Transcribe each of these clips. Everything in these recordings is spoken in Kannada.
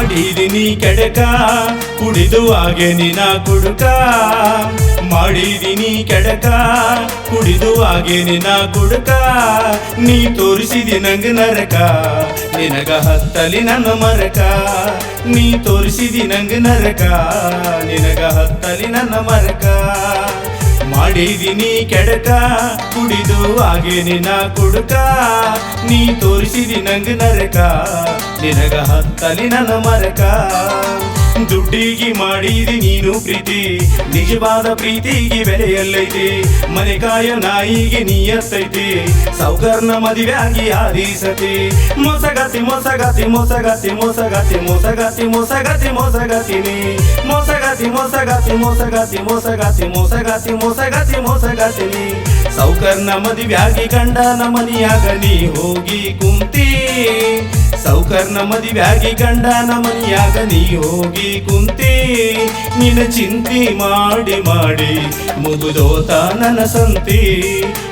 ಮಾಡಿದಿನಿ ಕೆಡಕ, ಕುಡಿದು ಹಾಗೆ ನಿನ ಕುಡುಕ. ಮಾಡಿದಿನಿ ಕೆಡಕ, ಕುಡಿದು ಹಾಗೆ ನಿನ ಕುಡುಕ. ನೀ ತೋರಿಸಿದಿ ನಂಗ ನರಕ, ನಿನಗ ಹತ್ತಲಿ ನನ್ನ ಮರಕ. ನೀ ತೋರಿಸಿದಿ ನಂಗ ನರಕ, ನಿನಗ ಹತ್ತಲಿ ನನ್ನ ಮರಕ. ಮಾಡಿದಿನಿ ಕೆಡಕ ಕುಡಿದು ಹಾಗೆ ನಿನ್ನ ಕುಡುಕ. ನೀ ತೋರಿಸಿದಿ ನಂಗ ನರಕ ನಿನಗ ಹತ್ತಲಿ ನನ್ನ ಮರಕ. ದುಡ್ಡಿಗೆ ಮಾಡಿದಿ ನೀನು ಪ್ರೀತಿ ನಿಜವಾದ ಪ್ರೀತಿಗೆ ಬೆಲೆಯಲ್ಲೈತಿ ಮನೆ ಕಾಯ ನಾಯಿಗೆ ನೀಯತ್ತೈತಿ ಸೌಕರ್ನ ಮದುವೆಯಾಗಿ ಆರಿಸತಿ ಮೊಸಗತಿ ಮೊಸಗತಿ ಮೊಸಗತಿ ಮೊಸಗತಿ ಮೊಸಗತಿ ಮೋಸಗತಿ ಮೊಸಗತಿ ಮೊಸಗತಿ ಮೊಸಗತಿ ಮೊಸಗತಿ ಮೊಸಗತಿ ಮೊಸಗತಿ ಮೊಸಗತಿ ಮೋಸಗತಿನಿ ಸೌಕರ್ನ ಮದುವೆಯಾಗಿ ಗಂಡನ ಮನಿಯಾಗ ನೀ ಹೋಗಿ ಕುಂತಿ. ಸೌಕರ್ನ ಮದುವೆಯಾಗಿ ಗಂಡನ ಮನಿಯಾಗ ನೀ ಹೋಗಿ ಕುಂತಿ. ನಿನ್ನ ಚಿಂತಿ ಮಾಡಿ ಮಾಡಿ ಮುಗುದೋತ ನನ್ನ ಸಂತಿ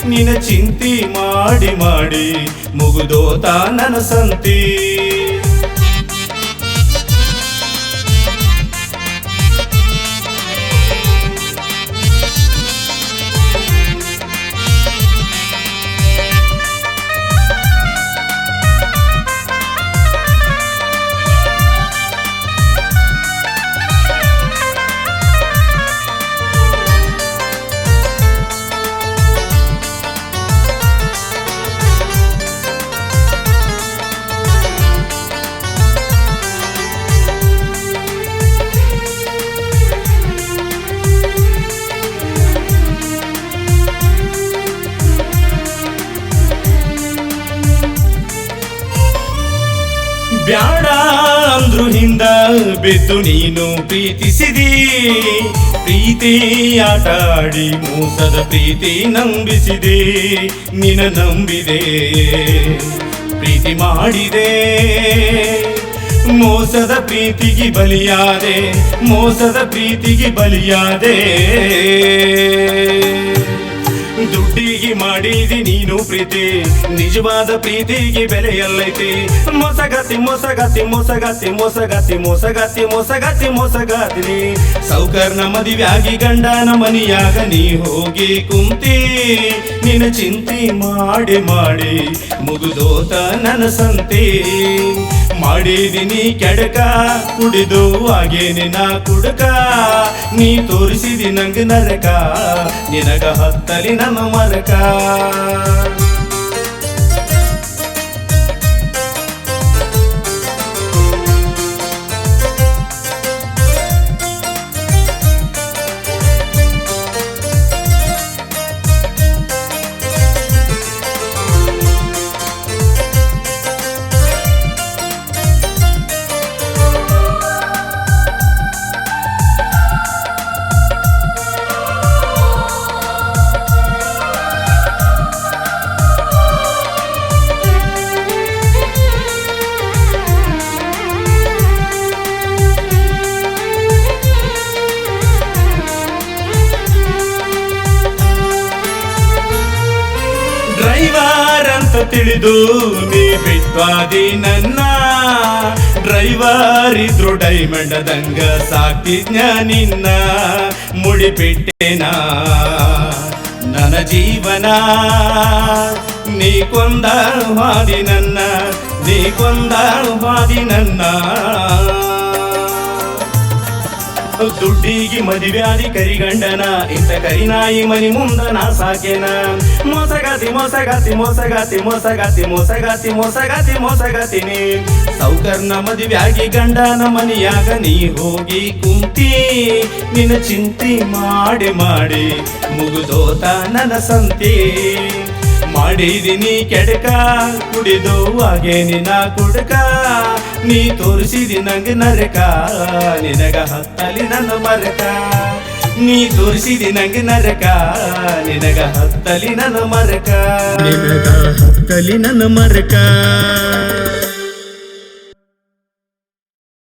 ನಿನ್ನ ಚಿಂತಿ ಮಾಡಿ ಮಾಡಿ ಮುಗುದೋತ ನನ್ನ ಸಂತಿ ಬ್ಯಾಡ ಅಂದ್ರು ಹಿಂದ ಬಿದ್ದು ನೀನು ಪ್ರೀತಿಸಿದಿ. ಪ್ರೀತಿ ಆಟಾಡಿ ಮೂಸದ ಪ್ರೀತಿ ನಂಬಿಸಿದೆ. ನಿನ ನಂಬಿದೆ. ಪ್ರೀತಿ ಮಾಡಿದೆ. ಮೋಸದ ಪ್ರೀತಿಗೆ ಬಲಿಯಾದೆ, ಮೋಸದ ಪ್ರೀತಿಗೆ ಬಲಿಯಾದೆ. ದುಡ್ಡಿಗೆ ಮಾಡಿದಿ ನೀನು ಪ್ರೀತಿ. ನಿಜವಾದ ಪ್ರೀತಿಗೆ ಬೆಲೆಯಲ್ಲೈತಿ. ಮೊಸಗತಿ ಮೊಸಗತಿ ಮೊಸಗತಿ ಮೊಸಗತಿ, ಮೋಸಗತಿ ಮೋಸಗತಿ ಮೋಸಗತಿ ಸೌಕರ್ನ ಮದುವೆಯಾಗಿ ಗಂಡನ ಮನಿಯಾಗ ನೀ ಹೋಗಿ ಕುಂತಿ. ನಿನ್ನ ಚಿಂತೆ ಮಾಡಿ ಮಾಡಿ ಮುಗಿದೋತ ನನ್ನ ಸಂತಿ. ಮಾಡಿದಿನಿ ಕೆಡಕ, ಕುಡಿದು ಹಾಗೆ ನಿನ್ನ ಕುಡುಕ. ನೀ ತೋರಿಸಿದಿ ನಂಗೆ ನರಕ. ನಿನಗ ಹತ್ತಲಿ ನಮ್ಮ ಮರಕ ಡ್ರೈವರ್ ಅಂತ ತಿಳಿದು ನೀ ಬಿಟ್ವಾದಿ ನನ್ನ ಡ್ರೈವರ್ ಇದ್ರು ಡೈಮಂಡ್ ದಂಗ ಸಾಕಿದ್ನ ನಿನ್ನ. ಮುಡಿಬಿಟ್ಟೇನ. ನನ್ನ ಜೀವನ, ನೀ ಕೊಂದಾಳು ಹಾದಿ ನನ್ನ, ನೀ ಕೊಂದಾಳು ಹಾದಿ ನನ್ನ. ದುಡ್ಡಿಗೆ ಮದುವ್ಯಾದಿ ಕರಿಗಂಡನ ಕರಿ ಕರಿನಾಯಿ ಮನಿ ಮುಂದ ನಾ ಸಾಕೇನ. ಮೋಸಗಾತಿ ಮೋಸಗಾತಿ ಮೋಸಗಾತಿ ಮೋಸಗಾತಿ ಮೋಸಗಾತಿ ಮೋಸಗಾತಿ, ಮೋಸಗಾತಿನಿ. ಸೌಕರ್ನ ಮದುವ್ಯಾಗಿ ಗಂಡನ ಮನಿಯಾಗ ನೀ ಹೋಗಿ ಕುಂತಿ. ನಿನ್ನ ಚಿಂತಿ ಮಾಡಿ ಮಾಡಿ ಮುಗುದೋತ ನನ್ನ ಸಂತಿ. ಮಾಡಿದಿನಿ ಕೆಡಕ, ಕುಡಿದು ಹಾಗೆ ನಿನ್ನ ಕುಡಕ. ನೀ ತೋರಿಸಿದಿ ನಂಗೆ ನರಕ, ನಿನಗ ಹತ್ತಲಿ ನನ್ನ ಮರಕ. ನೀ ತೋರಿಸಿದಿ ನಂಗೆ ನರಕ, ನಿನಗ ಹತ್ತಲಿ ನನ್ನ ಮರಕ. ನಿನಗ ಹತ್ತಲಿ ನನ್ನ ಮರಕ.